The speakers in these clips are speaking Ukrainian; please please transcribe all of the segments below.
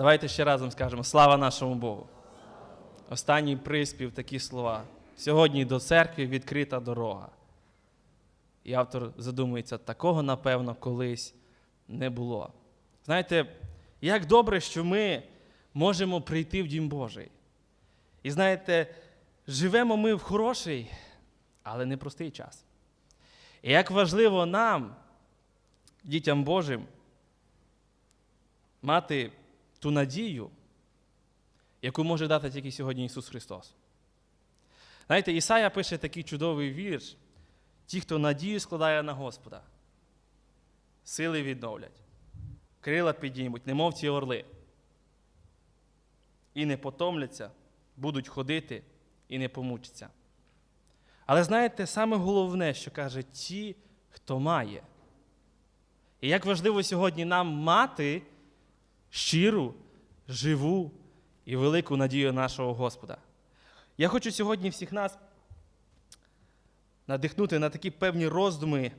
Давайте ще разом скажемо слава нашому Богу. Останній приспів такі слова. Сьогодні до церкви відкрита дорога. І автор задумується, такого, напевно, колись не було. Знаєте, як добре, що ми можемо прийти в Дім Божий. І знаєте, живемо ми в хороший, але непростий час. І як важливо нам, дітям Божим, мати ту надію, яку може дати тільки сьогодні Ісус Христос. Знаєте, Ісая пише такий чудовий вірш: ті, хто надію складає на Господа, сили відновлять, крила підіймуть, немов ці орли. І не потомляться, будуть ходити і не помучаться. Але знаєте, саме головне, що каже ті, хто має. І як важливо сьогодні нам мати щиру, живу і велику надію нашого Господа. Я хочу сьогодні всіх нас надихнути на такі певні роздуми.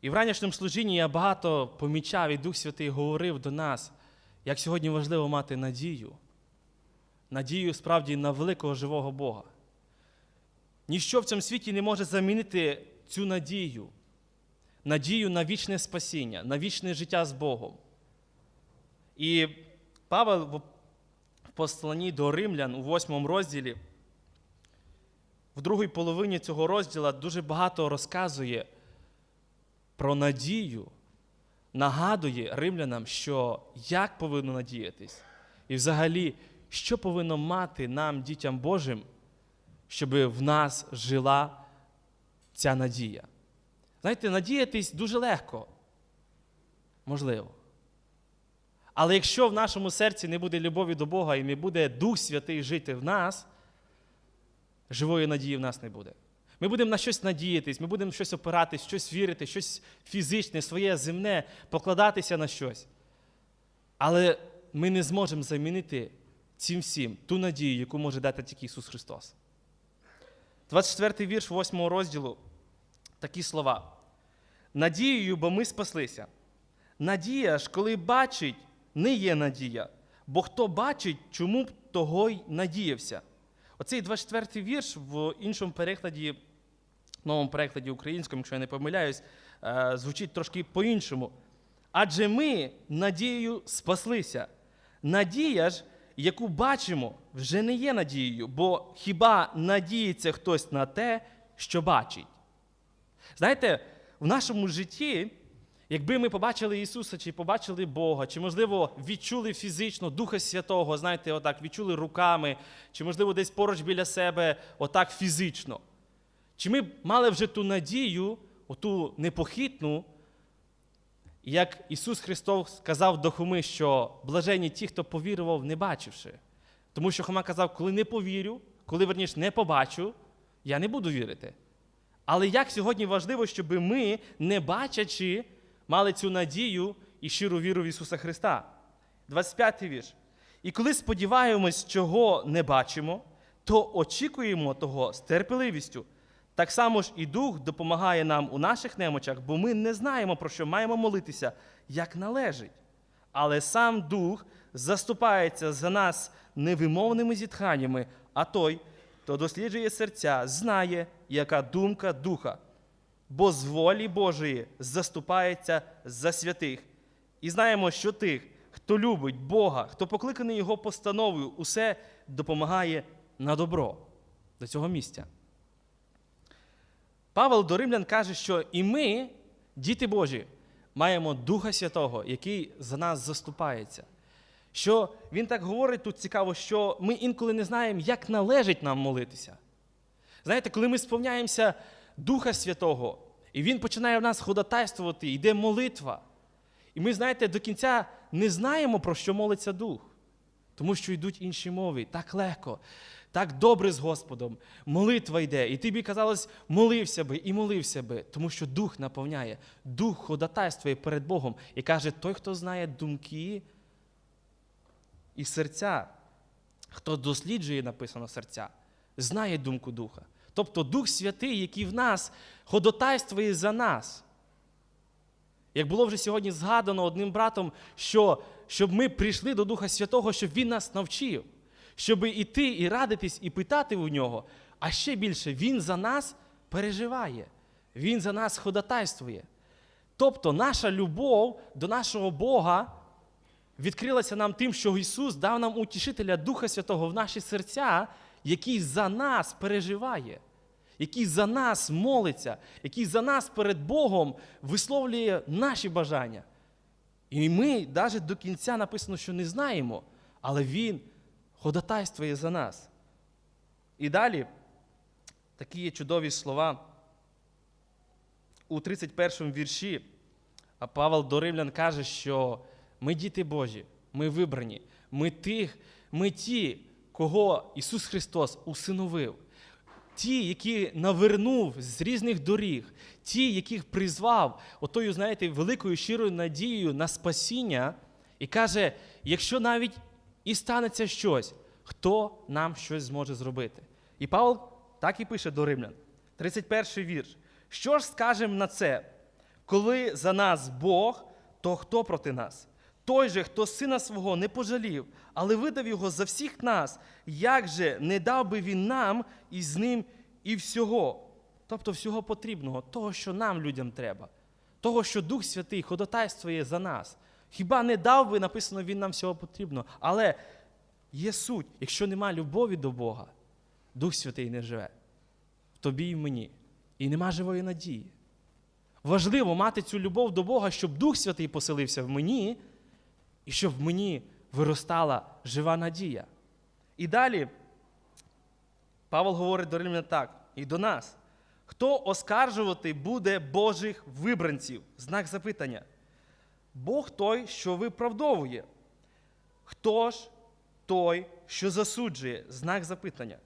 І в ранішньому служінні я багато помічав, і Дух Святий говорив до нас, як сьогодні важливо мати надію. Надію справді на великого живого Бога. Ніщо в цьому світі не може замінити цю надію, надію на вічне спасіння, на вічне життя з Богом. І Павел в посланні до римлян у восьмому розділі, в другій половині цього розділу дуже багато розказує про надію, нагадує римлянам, що як повинно надіятись, і взагалі, що повинно мати нам, дітям Божим, щоб в нас жила ця надія. Знаєте, надіятись дуже легко, можливо. Але якщо в нашому серці не буде любові до Бога і не буде Дух Святий жити в нас, живої надії в нас не буде. Ми будемо на щось надіятись, ми будемо щось опиратись, щось вірити, щось фізичне, своє земне, покладатися на щось. Але ми не зможемо замінити цим всім ту надію, яку може дати тільки Ісус Христос. 24 вірш 8 розділу такі слова. Надією, бо ми спаслися. Надія ж, коли бачить, не є надія, бо хто бачить, чому б того й надіявся. Оцей 24-й вірш в іншому перекладі, новому перекладі українському, якщо я не помиляюсь, е, звучить трошки по-іншому. Адже ми надією спаслися. Надія ж, яку бачимо, вже не є надією, бо хіба надіється хтось на те, що бачить? Знаєте, в нашому житті, якби ми побачили Ісуса, чи побачили Бога, чи, можливо, відчули фізично Духа Святого, знаєте, отак, відчули руками, чи, можливо, десь поруч біля себе, отак фізично. Чи ми б мали вже ту надію, оту непохитну, як Ісус Христос сказав до Хоми, що блаженні ті, хто повірував, не бачивши. Тому що Хома казав, коли не повірю, коли верніше не побачу, я не буду вірити. Але як сьогодні важливо, щоб ми, не бачачи, мали цю надію і щиру віру в Ісуса Христа. 25-й вірш. І коли сподіваємось, чого не бачимо, то очікуємо того з терпеливістю. Так само ж і Дух допомагає нам у наших немочах, бо ми не знаємо, про що маємо молитися, як належить. Але сам Дух заступається за нас невимовними зітханнями, а той, хто досліджує серця, знає, яка думка духа, бо з волі Божої заступається за святих. І знаємо, що тих, хто любить Бога, хто покликаний Його постановою, усе допомагає на добро до цього місця. Павел до римлян каже, що і ми, діти Божі, маємо Духа Святого, який за нас заступається. Що він так говорить тут цікаво, що ми інколи не знаємо, як належить нам молитися. Знаєте, коли ми сповняємося Духа Святого, і Він починає в нас ходатайствувати, йде молитва. І ми, знаєте, до кінця не знаємо, про що молиться Дух, тому що йдуть інші мови, так легко, так добре з Господом. Молитва йде. І тобі казалось, молився би і молився би, тому що Дух наповняє, Дух ходатайствує перед Богом і каже: той, хто знає думки і серця, хто досліджує, написано серця, знає думку Духа. Тобто Дух Святий, який в нас ходатайствує за нас. Як було вже сьогодні згадано одним братом, що щоб ми прийшли до Духа Святого, щоб Він нас навчив, щоб іти і радитись, і питати у нього. А ще більше, Він за нас переживає, Він за нас ходатайствує. Тобто наша любов до нашого Бога відкрилася нам тим, що Ісус дав нам утішителя Духа Святого в наші серця, який за нас переживає, який за нас молиться, який за нас перед Богом висловлює наші бажання. І ми навіть до кінця написано, що не знаємо, але Він ходатайствує за нас. І далі такі є чудові слова у 31 вірші. А Павел до Римлян каже, що ми діти Божі, ми вибрані, ми тих, ми ті, кого Ісус Христос усиновив, ті, які навернув з різних доріг, ті, яких призвав отою, знаєте, великою щирою надією на спасіння, і каже: якщо навіть і станеться щось, хто нам щось зможе зробити? І Павел так і пише до римлян, 31 вірш. Що ж скажемо на це? Коли за нас Бог, то хто проти нас? Той же, хто сина свого не пожалів, але видав його за всіх нас, як же не дав би він нам і з ним і всього, тобто всього потрібного, того, що нам людям треба, того, що Дух Святий ходатайствує за нас. Хіба не дав би, написано, він нам всього потрібно. Але є суть, якщо нема любові до Бога, Дух Святий не живе в тобі і в мені. І нема живої надії. Важливо мати цю любов до Бога, щоб Дух Святий поселився в мені, і щоб в мені виростала жива надія. І далі Павел говорить до Римлян так, і до нас. Хто оскаржувати буде Божих вибранців? Знак запитання. Бог той, що виправдовує. Хто ж той, що засуджує? Знак запитання.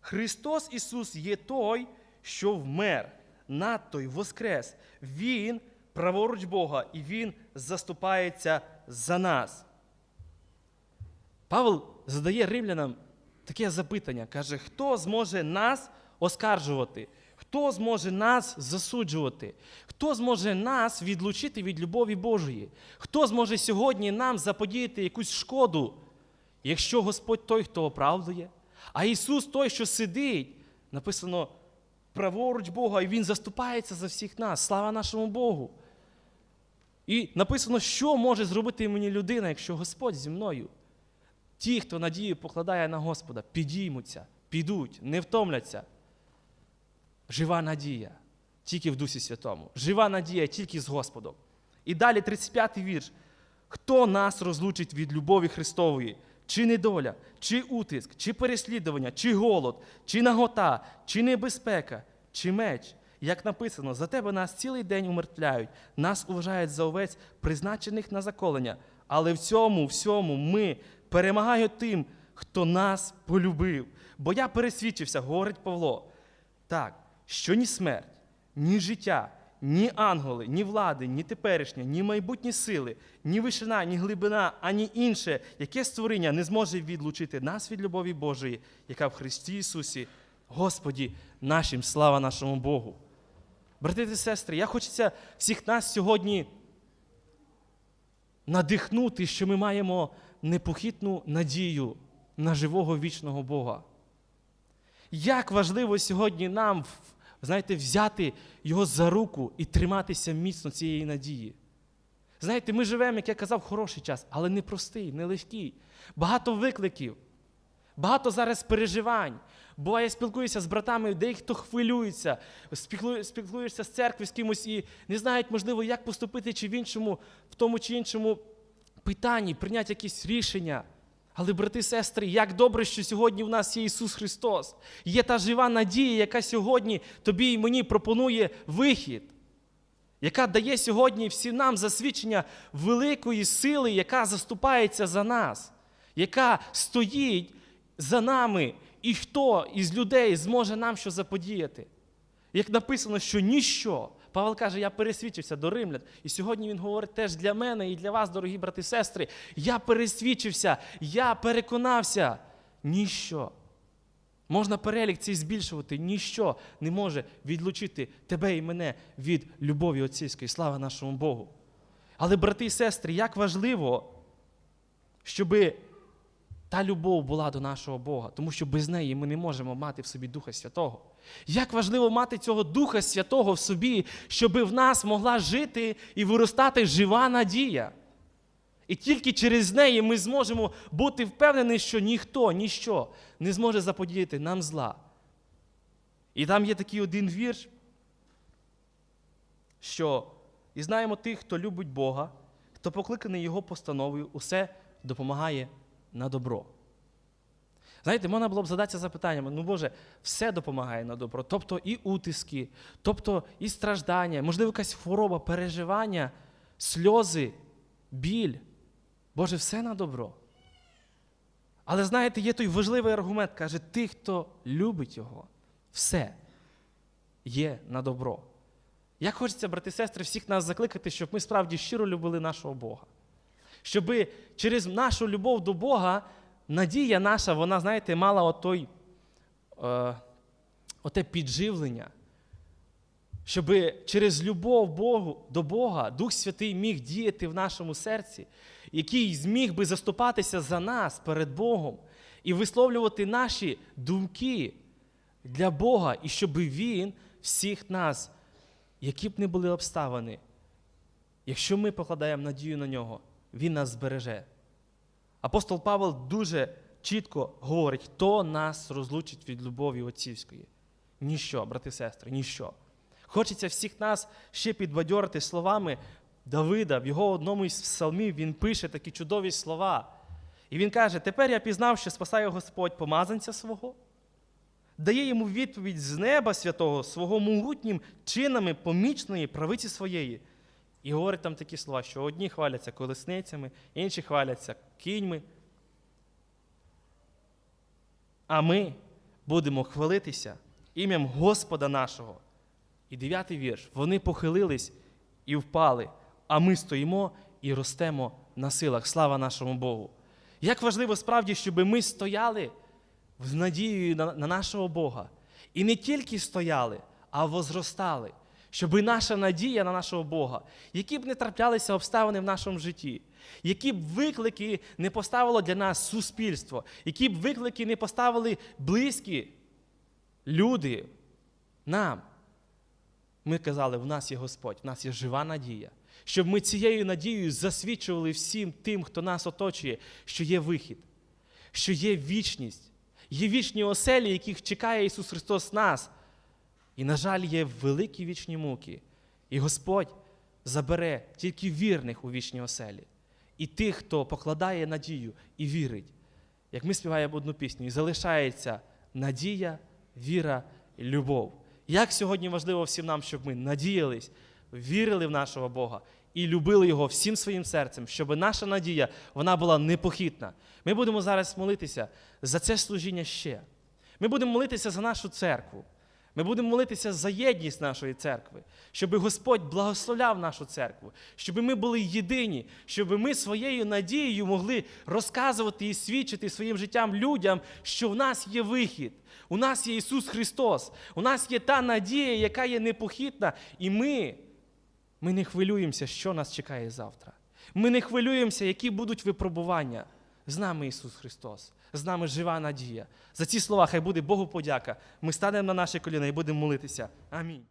Христос Ісус є той, що вмер, надто й воскрес. Він праворуч Бога, і Він заступається за нас. Павел задає римлянам таке запитання: каже, хто зможе нас оскаржувати? Хто зможе нас засуджувати? Хто зможе нас відлучити від любові Божої? Хто зможе сьогодні нам заподіяти якусь шкоду, якщо Господь той, хто оправдує? А Ісус той, що сидить, написано праворуч Бога, і Він заступається за всіх нас. Слава нашому Богу. І написано, що може зробити мені людина, якщо Господь зі мною. Ті, хто надію покладає на Господа, підіймуться, підуть, не втомляться. Жива надія тільки в Дусі Святому. Жива надія тільки з Господом. І далі 35-й вірш. Хто нас розлучить від любові Христової? Чи недоля, чи утиск, чи переслідування, чи голод, чи нагота, чи небезпека, чи меч? Як написано, за тебе нас цілий день умертвляють, нас уважають за овець, призначених на заколення. Але в цьому всьому ми перемагаємо тим, хто нас полюбив. Бо я пересвідчився, говорить Павло, так, що ні смерть, ні життя, ні ангели, ні влади, ні теперішня, ні майбутні сили, ні вишина, ні глибина, ані інше, яке створіння не зможе відлучити нас від любові Божої, яка в Христі Ісусі, Господі нашим, слава нашому Богу. Брати та сестри, я хочеться всіх нас сьогодні надихнути, що ми маємо непохитну надію на живого вічного Бога. Як важливо сьогодні нам, знаєте, взяти його за руку і триматися міцно цієї надії. Знаєте, ми живемо, як я казав, хороший час, але не простий, не легкий. Багато викликів, багато зараз переживань. Буває, спілкуюся з братами, деякі хвилюються, спілкуєшся з церкви з кимось і не знають, можливо, як поступити чи в іншому, в тому чи іншому питанні, прийняти якісь рішення. Але, брати і сестри, як добре, що сьогодні в нас є Ісус Христос. Є та жива надія, яка сьогодні тобі і мені пропонує вихід, яка дає сьогодні всім нам засвідчення великої сили, яка заступається за нас, яка стоїть за нами, і хто із людей зможе нам що заподіяти. Як написано, що ніщо. Павел каже, я пересвідчився до римлян. І сьогодні він говорить теж для мене і для вас, дорогі брати і сестри. Я пересвідчився, я переконався. Ніщо. Можна перелік цей збільшувати, ніщо не може відлучити тебе і мене від любові отцівської. Слава нашому Богу. Але, брати і сестри, як важливо щоб та любов була до нашого Бога, тому що без неї ми не можемо мати в собі Духа Святого. Як важливо мати цього Духа Святого в собі, щоб в нас могла жити і виростати жива надія. І тільки через неї ми зможемо бути впевнені, що ніхто, ніщо не зможе заподіяти нам зла. І там є такий один вірш, що і знаємо тих, хто любить Бога, хто покликаний Його постановою, усе допомагає на добро. Знаєте, можна було б задатися запитаннями, ну Боже, все допомагає на добро. Тобто і утиски, тобто і страждання, можливо, якась хвороба, переживання, сльози, біль. Боже, все на добро. Але знаєте, є той важливий аргумент, каже, тих, хто любить його, все є на добро. Як хочеться, брати і сестри, всіх нас закликати, щоб ми справді щиро любили нашого Бога. Щоб через нашу любов до Бога надія наша, вона, знаєте, мала отой, е, оте підживлення. Щоб через любов Богу, до Бога Дух Святий міг діяти в нашому серці, який зміг би заступатися за нас перед Богом і висловлювати наші думки для Бога, і щоб Він всіх нас, які б не були обставини, якщо ми покладаємо надію на нього, Він нас збереже. Апостол Павел дуже чітко говорить, хто нас розлучить від любові отцівської. Ніщо, брати і сестри, ніщо. Хочеться всіх нас ще підбадьорити словами Давида. В його одному із псалмів він пише такі чудові слова. І він каже: Тепер я пізнав, що спасає Господь помазанця свого, дає йому відповідь з неба святого, свого могутнім чинами помічної правиці своєї. І говорить там такі слова, що одні хваляться колесницями, інші хваляться кіньми. А ми будемо хвалитися ім'ям Господа нашого. І дев'ятий вірш. Вони похилились і впали, а ми стоїмо і ростемо на силах. Слава нашому Богу. Як важливо справді, щоб ми стояли з надією на, на нашого Бога. І не тільки стояли, а возростали. Щоб наша надія на нашого Бога, які б не траплялися обставини в нашому житті, які б виклики не поставило для нас суспільство, які б виклики не поставили близькі люди нам. Ми казали, в нас є Господь, в нас є жива надія. Щоб ми цією надією засвідчували всім тим, хто нас оточує, що є вихід, що є вічність, є вічні оселі, яких чекає Ісус Христос нас. І, на жаль, є великі вічні муки. І Господь забере тільки вірних у вічні оселі. І тих, хто покладає надію і вірить. Як ми співаємо одну пісню, і залишається надія, віра любов. Як сьогодні важливо всім нам, щоб ми надіялись, вірили в нашого Бога і любили Його всім своїм серцем, щоб наша надія вона була непохитна. Ми будемо зараз молитися за це служіння ще. Ми будемо молитися за нашу церкву. Ми будемо молитися за єдність нашої церкви, щоб Господь благословляв нашу церкву, щоб ми були єдині, щоб ми своєю надією могли розказувати і свідчити своїм життям людям, що в нас є вихід, у нас є Ісус Христос, у нас є та надія, яка є непохитна, і ми, ми не хвилюємося, що нас чекає завтра. Ми не хвилюємося, які будуть випробування. З нами Ісус Христос, з нами жива надія. За ці слова хай буде Богу подяка. Ми станемо на наші коліна і будемо молитися. Амінь.